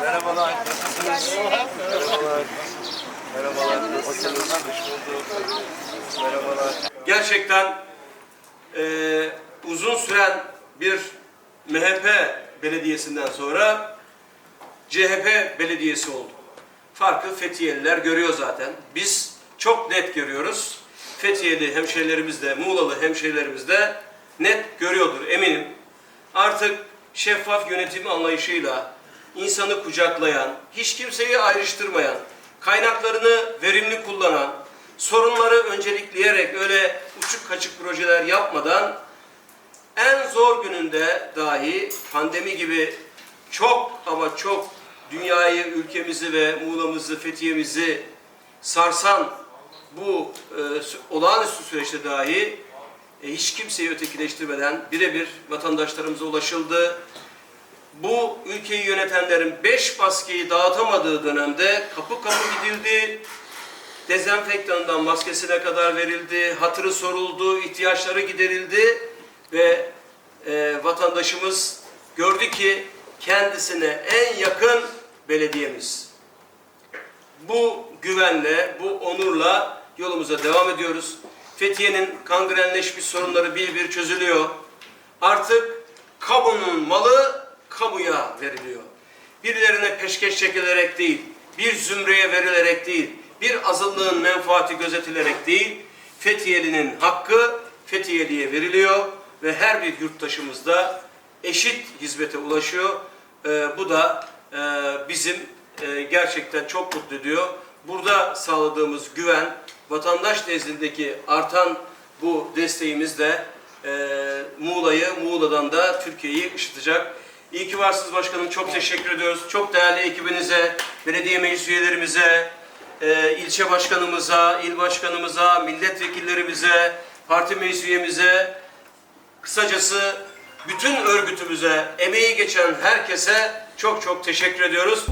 Merhabalar, nasılsınız? Merhabalar. Merhabalar, nasılsınız? Merhabalar. Gerçekten eee, uzun süren bir MHP belediyesinden sonra CHP belediyesi oldu. Farkı Fethiyeliler görüyor zaten. Biz çok net görüyoruz. Fethiyeli hemşehrilerimiz de, Muğlalı hemşehrilerimiz de net görüyordur eminim. Artık şeffaf yönetim anlayışıyla insanı kucaklayan, hiç kimseyi ayrıştırmayan, kaynaklarını verimli kullanan, sorunları öncelikleyerek öyle uçuk kaçık projeler yapmadan en zor gününde dahi pandemi gibi çok ama çok dünyayı, ülkemizi ve Muğla'mızı, Fethiye'mizi sarsan bu e, olağanüstü süreçte dahi e, hiç kimseyi ötekileştirmeden birebir vatandaşlarımıza ulaşıldı. Bu ülkeyi yönetenlerin beş maskeyi dağıtamadığı dönemde kapı kapı gidildi. Dezenfektanından maskesine kadar verildi, hatırı soruldu, ihtiyaçları giderildi ve e, vatandaşımız gördü ki kendisine en yakın belediyemiz. Bu güvenle, bu onurla yolumuza devam ediyoruz. Fethiye'nin kangrenleşmiş sorunları bir bir çözülüyor. Artık kamunun malı kamuya veriliyor. Birilerine peşkeş çekilerek değil, bir zümreye verilerek değil, bir azınlığın menfaati gözetilerek değil, Fethiyeli'nin hakkı Fethiyeli'ye veriliyor ve her bir yurttaşımız da eşit hizmete ulaşıyor. Ee, bu da e, bizim e, gerçekten çok mutlu ediyor. Burada sağladığımız güven, vatandaş nezdindeki artan bu desteğimiz de e, Muğla'yı, Muğla'dan da Türkiye'yi ışıtacak. İyi ki varsınız başkanım. Çok teşekkür ediyoruz. Çok değerli ekibinize, belediye meclis üyelerimize, e, ilçe başkanımıza, il başkanımıza, milletvekillerimize, parti meclis üyemize, kısacası bütün örgütümüze, emeği geçen herkese çok çok teşekkür ediyoruz.